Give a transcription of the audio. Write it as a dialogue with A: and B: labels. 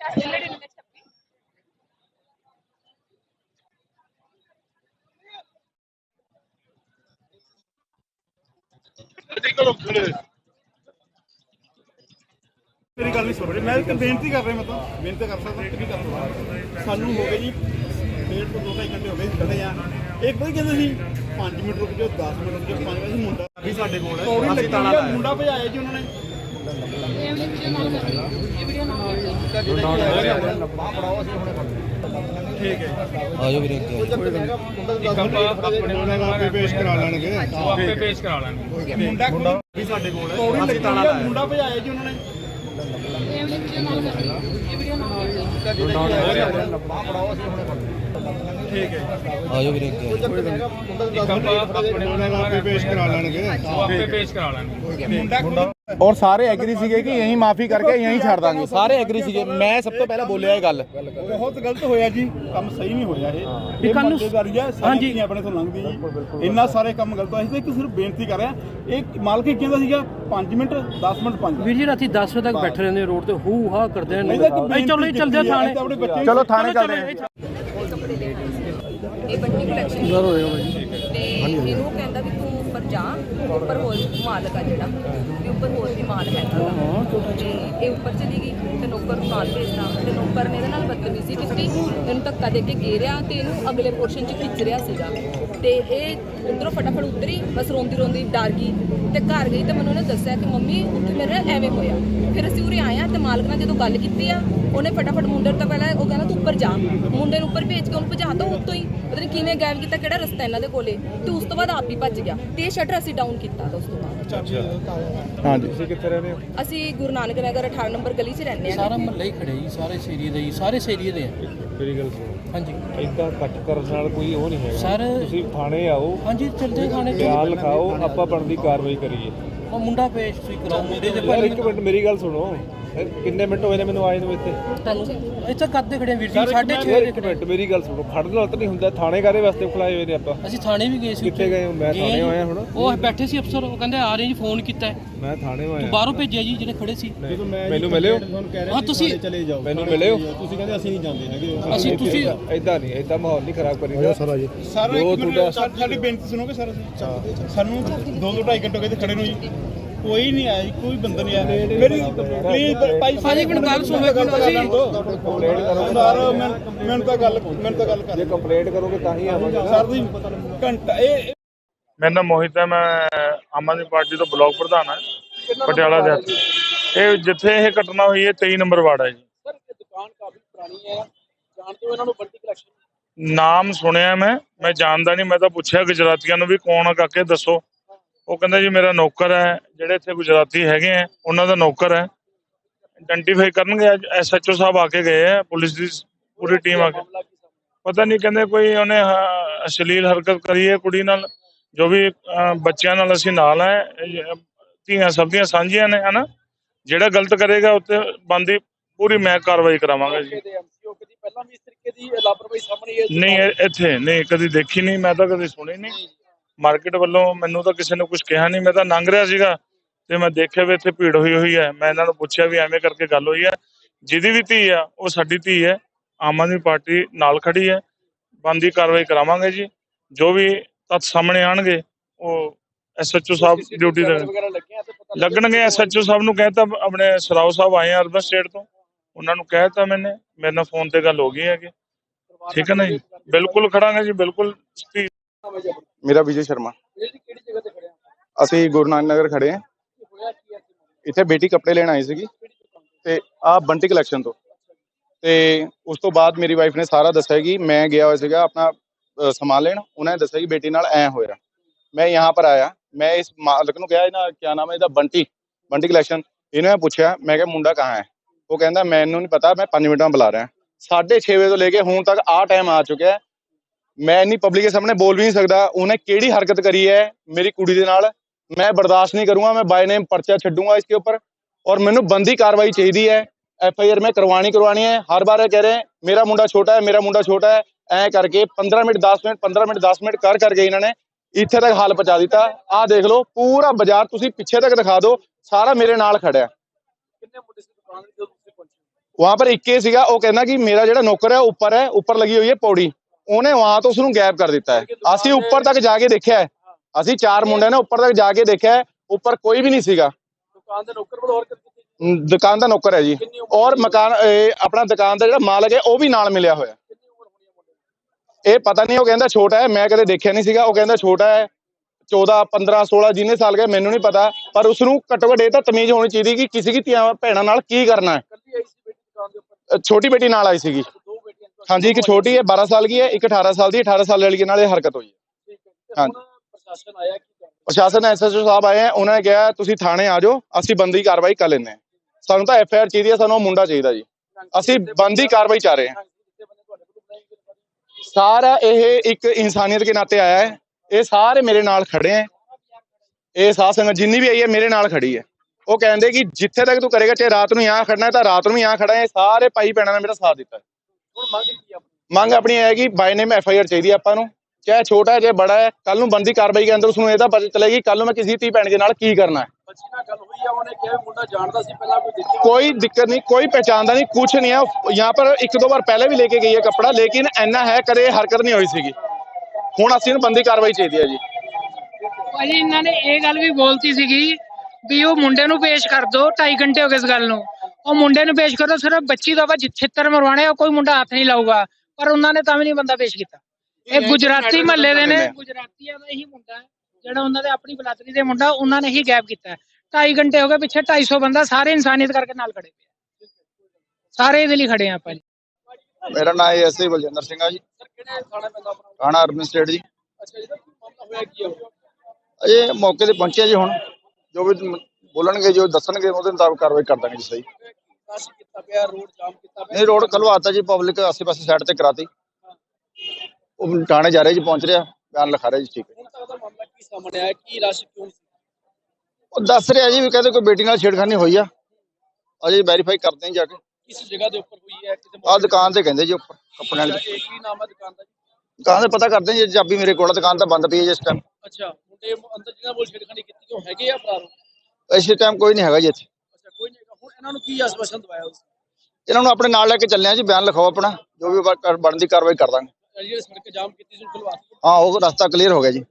A: Chappi.
B: ਮੇਰੀ ਗੱਲ ਨਹੀਂ ਸੁਣ ਰਹੇ। ਮੈਂ ਇੱਕ ਬੇਨਤੀ ਕਰ ਰਿਹਾ ਮੈਂ ਤਾਂ ਬੇਨਤੀ ਕਰ ਸਕਦਾ ਕਿ ਕਰ ਸਕਦਾ। ਸਾਨੂੰ ਹੋ ਗਏ ਜੀ ਡੇਢ ਤੋਂ ਦੋ ਢਾਈ ਘੰਟੇ ਹੋ ਗਏ ਖੜੇ ਆ ਇੱਕ ਵਾਰੀ ਕਹਿੰਦੇ ਸੀ 5 ਮਿੰਟ ਰੁਕ ਜਾਓ 10 ਮਿੰਟ ਰੁਕ ਜਾਓ 5 ਵਜੇ ਮੁੰਡਾ ਵੀ ਸਾਡੇ ਕੋਲ ਹੈ ਅਸੀਂ ਤਾਲਾ ਲਾਇਆ। ਮੁੰਡਾ ਭਜਾਇਆ ਜੀ ਉਹਨਾਂ ਨੇ। ਠੀਕ ਹੈ
C: ਆਜੋ ਵੀਰੇ ਅੱਗੇ
B: ਆਪੇ ਪੇਸ਼ ਕਰਾ ਲੈਣਗੇ
D: ਆਪੇ ਪੇਸ਼ ਕਰਾ ਲੈਣਗੇ
B: ਮੁੰਡਾ ਵੀ ਸਾਡੇ ਕੋਲ ਹੈ ਮੁੰਡਾ ਭਜਾਇਆ ਜੀ ਉਹਨਾਂ ਨੇ ਠੀਕ ਹੈ
C: ਆਜੋ ਵੀਰੇ ਅੱਗੇ
B: ਆਪੇ ਪੇਸ਼ ਕਰਾ ਲੈਣਗੇ
D: ਆਪੇ ਪੇਸ਼ ਕਰਾ ਲੈਣਗੇ
B: ਮੁੰਡਾ
E: ਔਰ ਸਾਰੇ ਐਗਰੀ ਸੀਗੇ ਕਿ ਯਹੀਂ ਮਾਫੀ ਕਰਕੇ ਯਹੀਂ ਛੱਡ ਦਾਂਗੇ। ਸਾਰੇ ਐਗਰੀ ਸੀਗੇ। ਮੈਂ ਸਭ ਤੋਂ ਪਹਿਲਾਂ ਬੋਲਿਆ ਇਹ ਗੱਲ।
B: ਬਹੁਤ ਗਲਤ ਹੋਇਆ ਜੀ। ਕੰਮ ਸਹੀ ਨਹੀਂ ਹੋਇਆ ਇਹ। ਇਹ ਬੰਦੇਦਾਰੀ ਹੈ ਸਾਰੀ ਚੀਜ਼ਾਂ ਆਪਣੇ ਤੋਂ ਲੰਘਦੀ ਜੀ। ਇੰਨਾ ਸਾਰੇ ਕੰਮ ਗਲਤ ਹੋਇਆ। ਸੀ ਤੇ ਇੱਕ ਸਿਰਫ ਬੇਨਤੀ ਕਰ ਰਿਹਾ ਇਹ ਮਾਲਕ ਕੀ ਕਹਿੰਦਾ ਸੀਗਾ 5 ਮਿੰਟ 10 ਮਿੰਟ 5
F: ਵੀਰ ਜੀ ਰਾਤੀ 10 ਵਜੇ ਤੱਕ ਬੈਠੇ ਰਹਿੰਦੇ ਰੋਡ ਤੇ। ਹੂ ਹਾ ਕਰਦੇ ਨੇ ਚਲੋ ਜੀ ਚੱਲਦੇ ਆ। ਥਾਣੇ।
E: ਚਲੋ ਥਾਣੇ ਚੱਲਦੇ ਹਾਂ।
A: ਇਹ ਬੰਟੀ ਕਲੈਕਸ਼ਨ ਤੇ ਇਹਨੂੰ ਕਹਿੰਦਾ ਵੀ ਤੂੰ ਉੱਪਰ ਜਾ। ਉੱਪਰ ਹੋਰ ਮਾਲਕ ਆ ਜਿਹੜਾ ਵੀ ਉੱਪਰ ਹੋਰ ਵੀ ਮਾਲ ਹੈਗਾ ਵਾ। ਤੇ ਇਹ ਉੱਪਰ ਚਲੀ ਗਈ ਤੇ ਨੌਕਰ ਨੂੰ ਨਾਲ ਭੇਜਦਾ ਤੇ ਨੌਕਰ ਨੇ ਇਹਦੇ ਨਾਲ ਬਦਤਮੀਜ਼ੀ ਕੀਤੀ ਇਹਨੂੰ ਧੱਕਾ ਦੇ ਕੇ ਗੇਰਿਆ ਤੇ ਇਹਨੂੰ ਅਗਲੇ ਪੋਰਸ਼ਨ 'ਚ ਖਿੱਚ ਰਿਹਾ ਸੀਗਾ। ਤੇ ਇਹ ਉਧਰੋਂ ਫਟਾਫਟ ਉਤਰੀ ਬਸ ਰੋਂਦੀ ਰੋਂਦੀ ਡਰ ਗਈ। ਤੇ ਘਰ ਗਈ ਤੇ ਮੈਨੂੰ ਉਹਨੇ ਦੱਸਿਆ ਕਿ ਮੰਮੀ ਉੱਥੇ ਮੇਰੇ ਨਾਲ ਐਵੇਂ ਹੋਇਆ। ਫਿਰ ਅਸੀਂ ਉਰੇ ਆਏ ਆ ਤੇ ਮਾਲਕ ਨਾਲ ਜਦੋਂ ਗੱਲ ਕੀਤੀ ਆ ਉਹਨੇ ਫਟਾਫਟ ਮੁੰਡੇ ਤਾਂ ਪਹਿਲਾਂ ਉਹ ਕਹਿੰਦਾ ਤੂੰ ਉੱਪਰ ਜਾ। ਮੁੰਡੇ ਨੂੰ ਉੱਪਰ ਭੇਜ ਕੇ ਉਹਨੂੰ ਭਜਾਤਾ ਉੱਤੋਂ ਹੀ। ਪਤਾ ਨਹੀਂ ਕਿਵੇਂ ਗਾਇਬ ਕੀਤਾ ਕਿਹੜਾ ਰਸਤਾ ਇਹਨਾਂ ਦੇ ਕੋਲੇ। ਤੇ ਉਸ ਤੋਂ ਬਾਅਦ ਆਪ ਹੀ ਭੱਜ ਗਿਆ। ਤੇ ਇਹ ਸ਼ਟਰ ਅਸੀਂ ਡਾਊਨ ਕੀਤਾ ਤਾਂ ਉਸ ਤੋਂ ਬਾਅਦ।
E: ਹਾਂਜੀ।
A: ਅਸੀਂ ਗੁਰੂ ਨਾਨਕ ਨਗਰ 18 ਨੰਬਰ ਗਲੀ 'ਚ ਰਹਿੰਦੇ ਆ
F: ਸਾਰਾ ਮਹੱਲਾ ਹੀ ਖੜੇ ਜੀ ਸਾਰੇ ਏਰੀਏ ਦੇ ਜੀ ਸਾਰੇ ਏਰੀਏ ਦੇ ਆ।
D: ਮੇਰੀ ਗੱਲ ਸੁਣੋ।
F: ਹਾਂਜੀ।
D: ਇਦਾਂ ਕੱਟ ਕਰਨ ਨਾਲ ਕੋਈ ਉਹ ਨਹੀਂ ਹੈਗਾ।
F: ਸਰ
D: ਤੁਸੀਂ ਥਾਣੇ ਆਓ।
F: ਹਾਂਜੀ ਚੱਲਦੇ ਆ ਥਾਣੇ।
D: ਬਿਆਨ ਲਿਖਾਓ ਆਪਾਂ ਬਣਦੀ ਕਾਰਵਾਈ ਕਰੀਏ।
F: ਉਹ ਮੁੰਡਾ ਪੇਸ਼ ਤੁਸੀਂ ਕਰਾਓ ਮੁੰਡੇ ਦੇ
D: ਯਾਰ ਇੱਕ ਮਿੰਟ ਮੇਰੀ ਗੱਲ ਸੁਣੋ। ਇਹ ਕਿੰਨੇ ਮਿੰਟ ਹੋਏ ਨੇ ਮੈਨੂੰ ਆਏ ਨੂੰ ਇੱਥੇ?
F: ਇੱਥੇ ਕੱਦੇ ਖੜੇ ਆ ਵੀਰ ਜੀ ਸਾਢੇ ਛੇ
D: ਯਾਰ
F: ਵਜੇ
D: ਇੱਕ
F: ਖੜੇ
D: ਮਿੰਟ ਮੇਰੀ ਗੱਲ ਸੁਣੋ। ਖੜਨ ਨਾਲ ਤਾਂ ਨਹੀਂ ਹੁੰਦਾ ਥਾਣੇ ਕਾਰੇ ਵਾਸਤੇ ਖੁਲਾਏ ਹੋਏ ਨੇ ਆਪਾਂ?
F: ਅਸੀਂ ਥਾਣੇ ਵੀ ਗਏ ਸੀ
D: ਕਿੱਥੇ। ਗਏ ਹੋ? ਮੈਂ
F: ਗਏ
D: ਥਾਣੇ। ਆਇਆ ਹੁਣ।
F: ਉਹ ਬੈਠੇ ਸੀ ਅਫਸਰ ਉਹ ਕਹਿੰਦੇ ਆ ਰਹੇ ਜੀ ਫੋਨ ਕੀਤਾ ਹੈ।
D: ਮੈਂ ਥਾਣੇ
F: ਤੂੰ
D: ਆਇਆ
F: ਬਾਹਰੋਂ ਭੇਜਿਆ ਜੀ ਜਿਹੜੇ ਖੜੇ ਸੀ।
D: ਮੈਨੂੰ ਮਿਲਿਓ?
F: ਹਾਂ ਤੁਸੀਂ
B: ਚਲੇ ਜਾਓ
D: ਮੈਨੂੰ ਮਿਲਿਓ?
B: ਤੁਸੀਂ ਕਹਿੰਦੇ ਅਸੀਂ ਨਹੀਂ ਜਾਂਦੇ ਹੈਗੇ।
F: ਅਸੀਂ ਤੁਸੀਂ
D: ਇਦਾਂ ਨਹੀਂ ਇਦਾਂ ਮਾਹੌਲ ਨਹੀਂ ਖਰਾਬ ਕਰੀਦਾ।
B: ਸਾਰਾ
D: ਜੋ
B: ਇੱਕ ਮਿੰਟ ਸਾਡੀ ਬੇਨਤੀ ਸੁਣੋਗੇ ਸਰ? ਸਾਨੂੰ ਦੋ ਦੋ ਢਾਈ ਘੰਟੇ ਹੋ ਗਏ ਖੜੇ ਨੂੰ ਜੀ। ਕੋਈ ਨਹੀਂ ਆਇਆ ਜੀ, ਕੋਈ ਬੰਦਾ ਨਹੀਂ ਆਇਆ। ਮੇਰੀ ਪਲੀਜ਼ ਭਾਈ
F: ਭਾਜੀ, ਮਿੰਟ ਗੱਲ ਸੁਣੋ,
D: ਕੰਪਲੇਂਟ ਕਰੋਗੇ
B: ਸਰ ਮੈਂ ਮੈਨੂੰ ਤਾਂ ਗੱਲ ਮੈਨੂੰ ਤਾਂ ਗੱਲ ਕਰ
D: ਜੇ ਕੰਪਲੇਂਟ ਕਰੋਗੇ ਤਾਂ ਹੀ ਆਵਾਂਗੇ
B: ਸਰ ਦੀ ਘੰਟਾ ਇਹ
G: ਮੇਰਾ ਨਾਮ ਮੋਹਿਤ ਹੈ ਮੈਂ ਆਮ ਆਦਮੀ ਪਾਰਟੀ ਤੋਂ ਬਲਾਕ ਪ੍ਰਧਾਨ ਹਾਂ ਪਟਿਆਲਾ ਦੇ ਹੱਥ ਇਹ ਜਿੱਥੇ ਇਹ ਘਟਨਾ ਹੋਈ ਹੈ 23 ਨੰਬਰ ਵਾਰਡ ਹੈ ਜੀ। ਨਾਮ ਸੁਣਿਆ ਮੈਂ ਮੈਂ ਜਾਣਦਾ ਨਹੀਂ ਮੈਂ ਤਾਂ ਪੁੱਛਿਆ ਗੁਜਰਾਤੀਆਂ ਨੂੰ ਵੀ ਕੌਣ ਆ ਕਾਕੇ ਦੱਸੋ। ਉਹ ਕਹਿੰਦਾ ਜੀ ਮੇਰਾ ਨੌਕਰ ਹੈ ਜਿਹੜੇ ਇੱਥੇ ਗੁਜਰਾਤੀ ਹੈਗੇ ਆ ਉਹਨਾਂ ਦਾ ਨੌਕਰ ਹੈ। ਆਇਡੈਂਟੀਫਾਈ ਕਰਨਗੇ ਅੱਜ ਐਸਐਚਓ ਸਾਹਿਬ ਆ ਕੇ ਗਏ ਆ ਪੁਲਿਸ ਦੀ ਪੂਰੀ ਟੀਮ ਆ ਕੇ। ਪਤਾ ਨਹੀਂ ਕਹਿੰਦੇ ਕੋਈ ਉਹਨੇ ਅਸ਼ਲੀਲ ਹਰਕਤ ਕਰੀ ਹੈ ਕੁੜੀ ਨਾਲ ਜੋ ਵੀ ਬੱਚਿਆਂ ਨਾਲ ਅਸੀਂ ਨਾਲ ਹੈ ਧੀਆਂ ਸਭ ਦੀਆਂ ਸਾਂਝੀਆਂ ਨੇ ਹਨਾ? ਜਿਹੜਾ ਗਲਤ ਕਰੇਗਾ ਉੱਤੇ ਬੰਦੀ ਪੂਰੀ ਮੈਂ ਕਾਰਵਾਈ ਕਰਾਵਾਂਗਾ ਜੀ। ਨਹੀਂ ਇੱਥੇ ਨਹੀਂ ਕਦੀ ਦੇਖੀ ਨਹੀਂ ਮੈਂ ਤਾਂ ਕਦੀ ਸੁਣੀ ਨਹੀਂ ਮਾਰਕੀਟ ਵੱਲੋਂ ਮੈਨੂੰ ਤਾਂ ਕਿਸੇ ਨੇ ਕੁਝ ਕਿਹਾ ਨਹੀਂ ਮੈਂ ਤਾਂ ਲੰਘ ਰਿਹਾ ਸੀਗਾ ਤੇ ਮੈਂ ਦੇਖਿਆ ਵੀ ਇੱਥੇ ਭੀੜ ਹੋਈ ਹੋਈ ਹੈ। ਮੈਂ ਇਹਨਾਂ ਨੂੰ ਪੁੱਛਿਆ ਵੀ ਐਵੇਂ ਕਰਕੇ ਗੱਲ ਹੋਈ ਹੈ। ਜਿਹਦੀ ਵੀ ਧੀ ਆ ਉਹ ਸਾਡੀ ਧੀ ਹੈ ਆਮ ਆਦਮੀ ਪਾਰਟੀ ਨਾਲ ਖੜੀ ਹੈ। ਬੰਦੀ ਕਾਰਵਾਈ ਕਰਾਵਾਂਗੇ ਜੀ। ਜੋ ਵੀ ਤੱਥ ਸਾਹਮਣੇ ਆਣਗੇ ਉਹ ਐਸਐਚਓ ਸਾਹਿਬ ਡਿਊਟੀ ਤੇ ਲੱਗਣਗੇ। ਐਸਐਚਓ ਸਾਹਿਬ ਨੂੰ ਕਹਿਤਾ ਆਪਣੇ ਸਰਾਓ ਸਾਹਿਬ ਆਏ ਆ ਅਰਬਨ ਸਟੇਟ ਤੋਂ। ਉਹਨਾਂ ਨੂੰ ਕਹਿਤਾ ਮੈਨੇ ਮੇਰੇ ਨਾਲ ਫੋਨ ਤੇ ਗੱਲ ਹੋ ਗਈ ਹੈਗੀ। ਠੀਕ ਹੈ ਨਾ ਜੀ? ਬਿਲਕੁਲ ਖੜਾਂਗੇ ਜੀ ਬਿਲਕੁਲ
E: ਮੇਰਾ ਵਿਜੇ ਸ਼ਰਮਾ। ਅਸੀਂ ਗੁਰੂ ਨਾਨਕ ਨਗਰ ਖੜੇ ਆ ਇੱਥੇ ਬੇਟੀ ਕੱਪੜੇ ਲੈਣ ਆਈ ਸੀਗੀ ਤੇ ਆ ਬੰਟੀ ਕਲੈਕਸ਼ਨ ਤੋਂ। ਤੇ ਉਸ ਤੋਂ ਬਾਅਦ ਮੇਰੀ ਵਾਈਫ ਨੇ ਸਾਰਾ ਦੱਸਿਆ ਕਿ ਮੈਂ ਗਿਆ ਹੋਇਆ ਸੀਗਾ ਆਪਣਾ ਸਮਾਨ ਲੈਣ। ਉਹਨਾਂ ਨੇ ਦੱਸਿਆ ਕਿ ਬੇਟੀ ਨਾਲ ਐ ਹੋਇਆ। ਮੈਂ ਯਹਾਂ ਪਰ ਆਇਆ। ਮੈਂ ਇਸ ਮਾਲਕ ਨੂੰ ਕਿਹਾ ਇਹਦਾ ਕੀ ਨਾਮ ਹੈ? ਇਹਦਾ ਬੰਟੀ ਬੰਟੀ ਕਲੈਕਸ਼ਨ ਇਹਨੇ ਪੁੱਛਿਆ, ਮੈਂ ਕਿਹਾ, ਮੁੰਡਾ ਕਹਾਂ ਹੈ? ਉਹ ਕਹਿੰਦਾ, ਮੈਨੂੰ ਨਹੀਂ ਪਤਾ, ਮੈਂ 5 ਮਿੰਟਾਂ ਬੁਲਾ ਰਿਹਾ। 6:30 ਵਜੇ ਤੋਂ ਲੈ ਕੇ ਹੁਣ ਤੱਕ ਆ ਟਾਈਮ ਆ ਚੁੱਕਿਆ ਮੈਂ ਇੰਨੀ ਪਬਲਿਕ ਦੇ ਸਾਹਮਣੇ ਬੋਲ ਵੀ ਨਹੀਂ ਸਕਦਾ। ਉਹਨੇ ਕਿਹੜੀ ਹਰਕਤ ਕਰੀ ਹੈ ਮੇਰੀ ਕੁੜੀ ਦੇ ਨਾਲ? ਮੈਂ ਬਰਦਾਸ਼ਤ ਨਹੀਂ ਕਰੂੰਗਾ ਮੈਂ ਬਾਈ ਨੇਮ ਪਰਚਾ ਛੱਡੂੰਗਾ ਦੇ ਉੱਪਰ। ਔਰ ਮੈਨੂੰ ਬੰਦੀ ਕਾਰਵਾਈ ਚਾਹੀਦੀ ਹੈ। ਐਫ ਆਈ ਆਰ ਮੈਂ ਕਰਵਾਣੀ ਕਰਵਾਣੀ ਹੈ। ਹਰ ਵਾਰ ਇਹ ਕਹਿ ਰਹੇ ਮੇਰਾ ਮੁੰਡਾ ਛੋਟਾ ਹੈ ਮੇਰਾ ਮੁੰਡਾ ਛੋਟਾ ਹੈ। ਐ ਕਰਕੇ 15 ਮਿੰਟ 10 ਮਿੰਟ 15 ਮਿੰਟ 10 ਮਿੰਟ ਕਰ ਕਰਕੇ ਇਹਨਾਂ ਨੇ ਇੱਥੇ ਤੱਕ ਹਾਲ ਪਹੁੰਚਾ ਦਿੱਤਾ। ਆਹ ਦੇਖ ਲਓ ਪੂਰਾ ਬਾਜ਼ਾਰ ਤੁਸੀਂ ਪਿੱਛੇ ਤੱਕ ਦਿਖਾ ਦਿਓ ਸਾਰਾ ਮੇਰੇ ਨਾਲ ਖੜਿਆ। ਕਿੰਨੇ ਮੁੰਡੇ ਪਰ 21 ਸੀਗਾ ਉਹ ਕਹਿੰਦਾ ਕਿ ਮੇਰਾ ਜਿਹੜਾ ਨੌਕਰ ਹੈ ਉੱਪਰ ਹੈ ਉੱਪਰ ਲੱਗੀ ਹੋਈ ਹੈ ਪੌੜੀ। ਉਹਨੇ ਵਹਾਂ ਤੋਂ ਉਸਨੂੰ ਗਾਇਬ ਕਰ ਦਿੱਤਾ ਹੈ। ਅਸੀਂ ਉੱਪਰ ਤੱਕ ਜਾ ਕੇ ਦੇਖਿਆ ਹੈ। ਅਸੀਂ ਚਾਰ ਮੁੰਡਿਆਂ ਨੇ ਉੱਪਰ ਤੱਕ ਜਾ ਕੇ ਦੇਖਿਆ ਹੈ। ਉੱਪਰ ਕੋਈ ਵੀ ਨਹੀਂ ਸੀਗਾ।
B: ਦੁਕਾਨ ਦੇ ਨੌਕਰ ਕੋਲ ਹੋਰ
E: ਦੁਕਾਨ ਦਾ ਨੌਕਰ ਹੈ ਜੀ। ਔਰ ਮਕਾਨ ਆਪਣਾ ਦੁਕਾਨ ਦਾ ਜਿਹੜਾ ਮਾਲਕ ਹੈ ਉਹ ਵੀ ਨਾਲ ਮਿਲਿਆ ਹੋਇਆ। ਇਹ ਪਤਾ ਨਹੀਂ ਉਹ ਕਹਿੰਦਾ ਛੋਟਾ ਹੈ। ਮੈਂ ਕਦੇ ਦੇਖਿਆ ਨਹੀਂ ਸੀਗਾ। ਉਹ ਕਹਿੰਦਾ ਛੋਟਾ ਹੈ। 14 15 16 ਜਿੰਨੇ ਸਾਲ ਗਏ ਮੈਨੂੰ ਨਹੀਂ ਪਤਾ। ਪਰ ਉਸ ਨੂੰ ਘੱਟੋ ਘੱਟ ਇਹ ਤਾਂ ਤਮੀਜ਼ ਹੋਣੀ ਚਾਹੀਦੀ ਕਿ ਕਿਸੇ ਦੀ ਧੀਆਂ ਭੈਣਾਂ ਨਾਲ ਕੀ ਕਰਨਾ ਹੈ। ਛੋਟੀ ਬੇਟੀ ਨਾਲ ਆਈ ਸੀਗੀ।
B: ਨੇ।
E: ਹਾਂਜੀ ਇੱਕ ਛੋਟੀ ਹੈ 12 ਸਾਲ ਦੀ ਹੈ ਇੱਕ 18 ਸਾਲ ਦੀ 18 ਸਾਲ ਵਾਲੀ ਨਾਲ ਇਹ ਹਰਕਤ ਹੋਈ ਹੈ।
B: ਹਾਂਜੀ। ਪ੍ਰਸ਼ਾਸਨ ਆਇਆ ਕੀ
E: ਪ੍ਰਸ਼ਾਸਨ ਐਸਐਸਓ ਸਾਹਿਬ ਆਏ ਆ ਉਹਨਾਂ ਨੇ ਕਿਹਾ ਤੁਸੀਂ ਥਾਣੇ ਆ ਜਾਓ ਅਸੀਂ ਬੰਦੀ ਕਾਰਵਾਈ ਕਰ ਲੈਂਦੇ ਸਾਨੂੰ ਤਾਂ ਐਫਆਈਆਰ ਚਾਹੀਦੀ ਹੈ ਸਾਨੂੰ ਮੁੰਡਾ ਚਾਹੀਦਾ ਜੀ। ਅਸੀਂ ਬੰਦੀ ਕਾਰਵਾਈ ਚਾਹ ਰਹੇ ਹਾਂ। ਸਾਰਾ ਇਹ ਇੱਕ ਇਨਸਾਨੀਅਤ ਦੇ ਨਾਤੇ ਆਇਆ ਹੈ। ਇਹ ਸਾਰੇ ਮੇਰੇ ਨਾਲ ਖੜੇ ਹੈ। ਇਹ ਸਾਹ ਸੰਗਤ ਜਿੰਨੀ ਵੀ ਆਈ ਹੈ ਮੇਰੇ ਨਾਲ ਖੜੀ ਹੈ। ਉਹ ਕਹਿੰਦੇ ਕਿ ਜਿੱਥੇ ਤੱਕ ਤੂੰ ਕਰੇਗਾ ਚਾਹੇ ਰਾਤ ਨੂੰ ਯਹਾਂ ਖੜਨਾ ਹੈ ਤਾਂ ਰਾਤ ਨੂੰ ਵੀ ਖੜਾ ਹੈ। ਸਾਰੇ ਭਾਈ ਭੈਣਾਂ ਨੇ ਮੇਰਾ ਸਾਥ ਦਿੱਤਾ
B: ਮੰਗ ਕੀ ਆਪਣੀ
E: ਮੰਗ ਆਪਣੀ ਇਹ ਹੈ ਕਿ ਬਾਈ ਨੇਮ ਐਫ ਆਈ ਆਰ ਚਾਹੀਦੀ ਹੈ ਆਪਾਂ ਨੂੰ ਚਾਹੇ ਛੋਟਾ ਹੈ ਚਾਹੇ ਬੜਾ ਹੈ ਕੱਲ ਨੂੰ ਬੰਦੀ ਕਾਰਵਾਈ ਦੇ ਅੰਦਰ ਉਸ ਨੂੰ ਇਹ ਤਾਂ ਪਤਾ ਚੱਲੇਗੀ ਕੱਲ ਨੂੰ ਮੈਂ ਕਿਸੇ ਧੀ ਭੈਣ ਦੇ ਨਾਲ ਕੀ ਕਰਨਾ ਹੈ
B: ਬੱਚੀ ਨਾਲ ਗੱਲ ਹੋਈ ਆ ਉਹਨੇ ਕਿਹਾ ਵੀ ਮੁੰਡਾ ਜਾਣਦਾ ਸੀ ਪਹਿਲਾਂ ਕੋਈ ਦੇਖਿਆ
E: कोई दिक्कत नहीं कोई पहचानता नहीं कुछ नहीं है यहाँ पर एक दो बार पहले भी लेके गई है कपड़ा लेकिन ਇੰਨਾ ਹੈ ਕਦੇ ਹਰਕਤ ਨਹੀਂ ਹੋਈ ਸੀਗੀ ਹੁਣ ਅਸੀਂ ਨੂੰ ਬੰਦੀ ਕਾਰਵਾਈ ਚਾਹੀਦੀ ਹੈ ਜੀ
C: ਭਾਜੀ ਇਹਨਾਂ ਨੇ ਇਹ ਗੱਲ ਵੀ ਬੋਲਤੀ ਸੀਗੀ ਵੀ ਉਹ ਮੁੰਡੇ ਨੂੰ ਪੇਸ਼ ਕਰ ਦੋ 2.5 ਘੰਟੇ ਹੋ ਗਏ ਇਸ ਗੱਲ ਨੂੰ ਉਹ ਮੁੰਡੇ ਨੂੰ ਪੇਸ਼ ਕਰੋ ਸਿਰਫ ਬੱਚੀ ਦਾ ਵਾ ਛਿੱਤਰ ਮਰਵਾਣੇ ਆ ਕੋਈ ਮੁੰਡਾ ਹੱਥ ਨਹੀਂ ਲਾਊਗਾ। ਪਰ ਉਹਨਾਂ ਨੇ ਤਾਂ ਵੀ ਨਹੀਂ ਬੰਦਾ ਪੇਸ਼ ਕੀਤਾ। ਇਹ ਗੁਜਰਾਤੀ ਮਹੱਲੇ ਦੇ ਨੇ ਗੁਜਰਾਤੀਆਂ ਦਾ ਹੀ ਮੁੰਡਾ ਹੈ ਜਿਹੜਾ ਉਹਨਾਂ ਦੇ ਆਪਣੀ ਬਲਾਤਰੀ ਦੇ ਮੁੰਡਾ ਉਹਨਾਂ ਨੇ ਹੀ ਗਾਇਬ ਕੀਤਾ 2.5 ਘੰਟੇ ਹੋ ਗਏ ਪਿੱਛੇ 250 ਬੰਦਾ ਸਾਰੇ ਇਨਸਾਨੀਅਤ ਕਰਕੇ ਨਾਲ ਖੜੇ ਪਏ। ਸਾਰੇ ਇਹਦੇ ਲਈ ਖੜੇ ਆ ਆਪਾਂ ਜੀ।
E: ਮੇਰਾ ਨਾਮ ਹੈ ਐਸਏ ਬਲਜਿੰਦਰ ਸਿੰਘ ਆ ਜੀ।
B: ਥਾਣਾ ਪੈਂਦਾ ਆਪਣਾ?
E: ਥਾਣਾ ਅਰਬਨ ਸਟੇਟ ਜੀ।
B: ਅੱਛਾ ਇਹਦਾ ਕੀ ਮਾਮਲਾ ਹੋਇਆ ਕੀ ਆ
E: ਅਜੇ ਮੌਕੇ ਤੇ ਪਹੁੰਚਿਆ ਜੀ ਹੁਣ। ਜੋ ਵੀ ਬੋਲਣਗੇ ਜੋ ਦੱਸਣਗੇ ਉਹਦੇ ਮੁਤਾਬਕ ਕਾਰਵਾਈ ਕਰ ਦਾਂਗੇ ਜੀ ਸਹੀ।
B: ਕਾਸ਼ ਕੀਤਾ ਪਿਆ ਰੋਡ ਜਾਮ ਕੀਤਾ ਪਿਆ।
E: ਨਹੀਂ ਰੋਡ ਖਲਵਾਤਾ ਜੀ ਪਬਲਿਕ ਆਸੇ ਪਾਸੇ ਸਾਈਡ ਤੇ ਕਰਾਤੀ। ਉਹ ਥਾਣੇ ਜਾ ਰਹੇ ਜੀ ਪਹੁੰਚ ਰਿਹਾ ਬਿਆਨ ਲਿਖਾ ਰਿਹਾ ਜੀ ਠੀਕ ਹੈ।
B: ਹੁਣ ਤੱਕ ਦਾ ਮਾਮਲਾ ਕੀ ਸਾਹਮਣੇ ਆਇਆ ਕੀ ਰਸ਼ ਕਿਉਂ ਸੀ?
E: ਉਹ ਦੱਸ ਰਿਹਾ ਜੀ ਵੀ ਕਹਿੰਦੇ ਕੋਈ ਬੇਟੀ ਨਾਲ ਛੇੜਖਾਨੀ ਹੋਈ ਆ। ਅਜੇ ਵੈਰੀਫਾਈ ਕਰਦੇ ਹਾਂ ਜਾ ਕੇ।
B: ਕਿਸ ਜਗ੍ਹਾ ਦੇ ਉੱਪਰ ਹੋਈ ਹੈ ਕਿਸੇ
E: ਆ ਦੁਕਾਨ ਤੇ ਕਹਿੰਦੇ ਜੀ ਉੱਪਰ ਕੱਪੜਿਆਂ ਦੀ
B: ਅੱਛਾ, ਇਹ ਕੀ ਨਾਮ ਹੈ ਦੁਕਾਨ ਦਾ ਜੀ?
E: ਦੁਕਾਨ ਤੇ ਪਤਾ ਕਰਦੇ ਹਾਂ ਜੀ ਚਾਬੀ ਮੇਰੇ ਕੋਲ ਆ, ਦੁਕਾਨ ਤਾਂ ਬੰਦ ਪਈ ਹੈ ਜਿਸ ਟਾਈਮ
B: ਅੱਛਾ ਮੁੰਡੇ ਅੰਦਰ ਜਿਹਨਾਂ ਕੋਲ ਛੇੜਖਾਨੀ ਕੀਤੀ ਕਿਉਂ ਹੈਗੇ ਆ ਫਰਾਰ
E: ਇਸ ਟਾਈਮ ਕੋਈ ਨਹੀਂ ਹੈਗਾ ਜੀ ਇੱਥੇ
B: ਅੱਛਾ ਕੋਈ ਨਹੀਂ ਹੈਗਾ। ਹੁਣ ਇਹਨਾਂ ਨੂੰ ਕੀ ਆਸ਼ਵਾਸਨ ਦਵਾਇਆ ਉਸ
E: ਇਹਨਾਂ ਨੂੰ ਆਪਣੇ ਨਾਲ ਲੈ ਕੇ ਚੱਲੇ ਆ ਜੀ ਬਿਆਨ ਲਿਖਾਓ ਆਪਣਾ ਜੋ ਵੀ ਬਣਦੀ ਕਾਰਵਾਈ ਕਰ ਦਾਂਗੇ।
B: ਜਿਹੜੀ ਸੜਕ ਜਾਮ ਕੀਤੀ ਸੀ ਖੁਲਵਾ
E: ਹਾਂ ਉਹ ਰਸਤਾ ਕਲੀਅਰ ਹੋ ਗਿਆ ਜੀ।